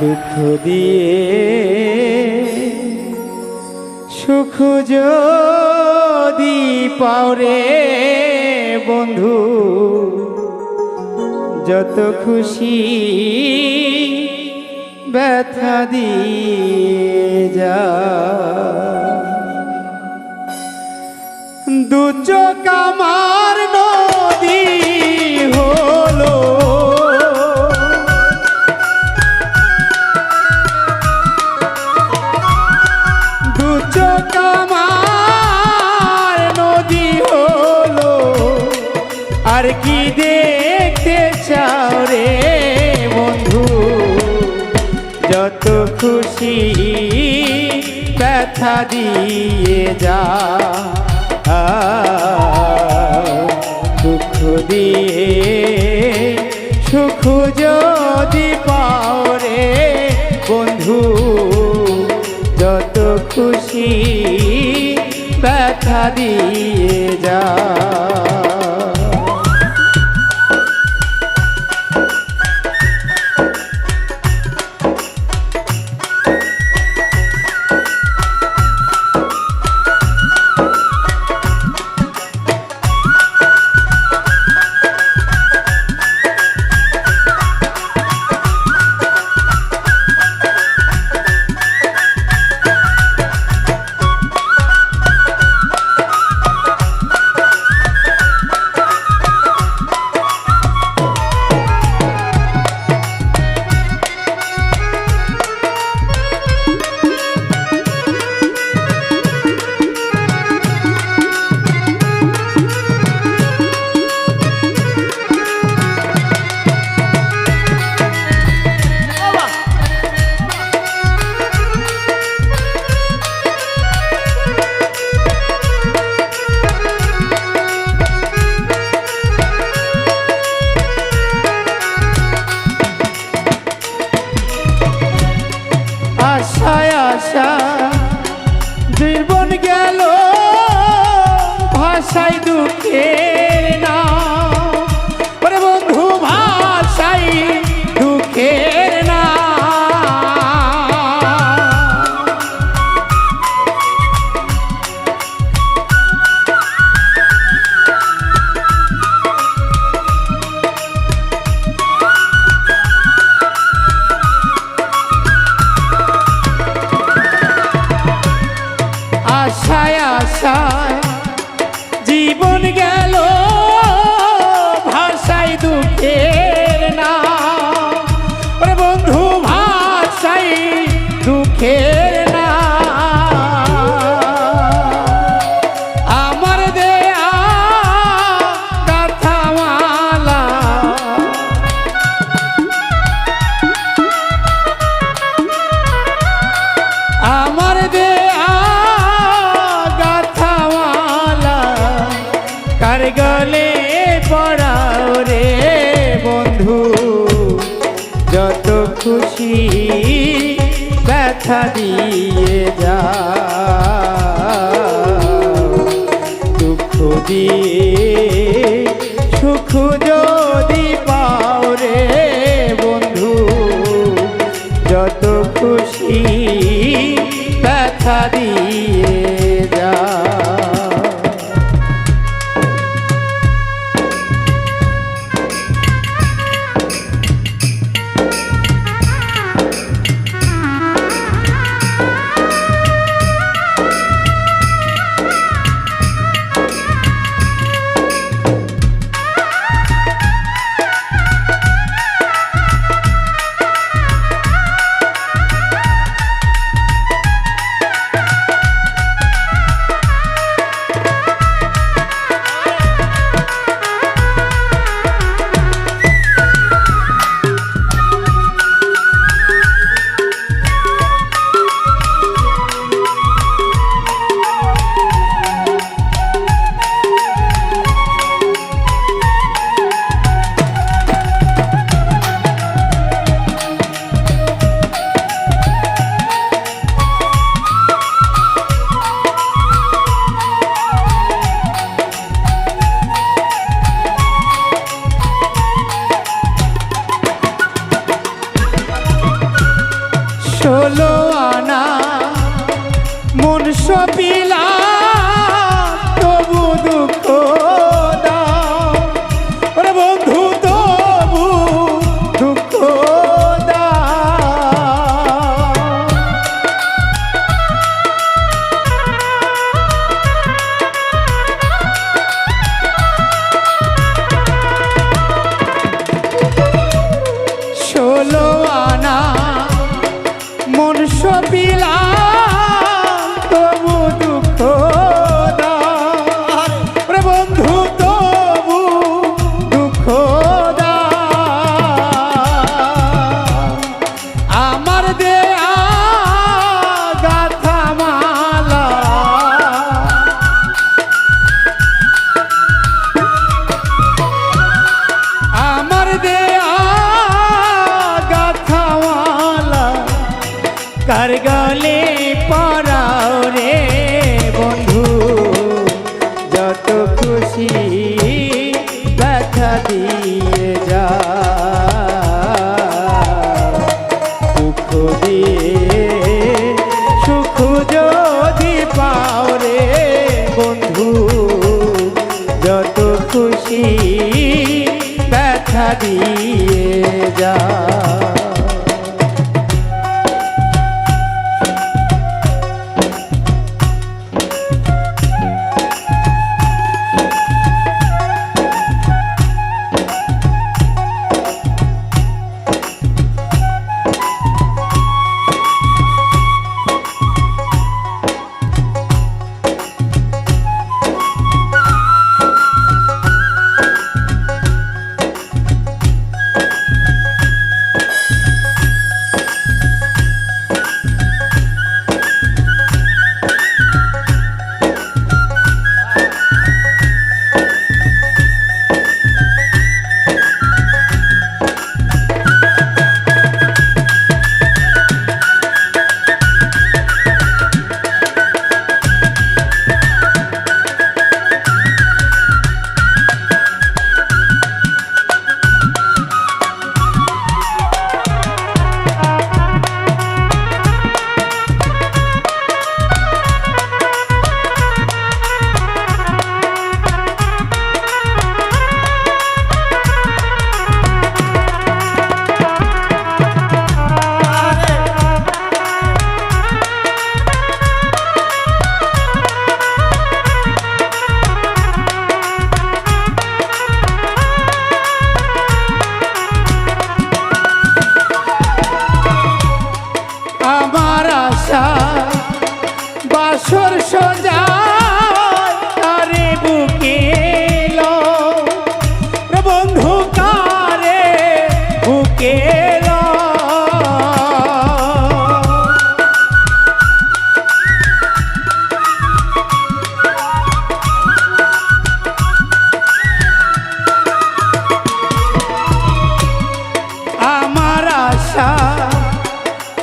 দুঃখ দিয়ে সুখ যদি পাওরে বন্ধু যত খুশি ব্যথা দিয়ে যা। দু চোখ আমার আমার নদী হলো। আর কি দেখতে চাও রে বন্ধু? যত খুশি ব্যথা দিয়ে যা। দুঃখ দিয়ে দিয়ে যা। quiere. গলে পড়াও রে বন্ধু। যত খুশি ব্যথা দিয়ে যা দুঃখ দিয়ে সুখ যদি পাও রে বন্ধু। যত খুশি ব্যথা দিয়ে চলো খুশি দেখা দিয়ে যা। আশা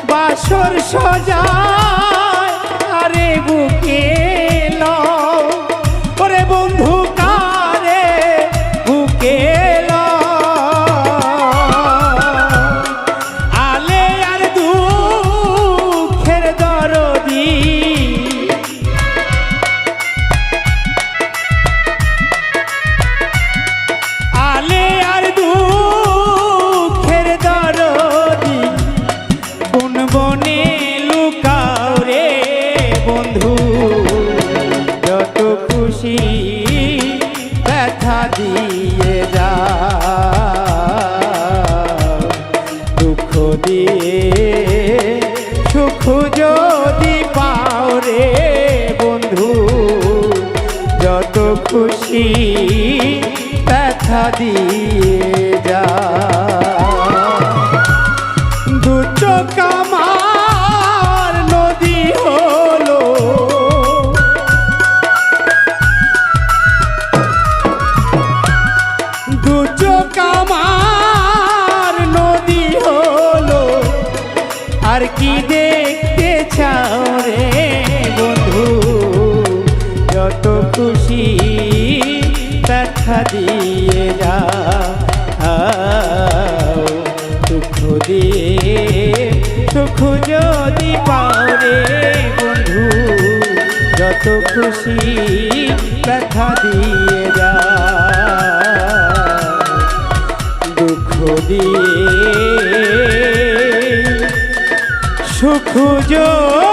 বাসর সজা আরে বুকে ব্যথা দিয়ে দেখা দিয়ে যাও। সুখ দিয়ে, সুখ যদি পারে বন্ধু, যত খুশি ব্যথা দিয়ে যা দুঃখ দিয়ে, সুখ যদি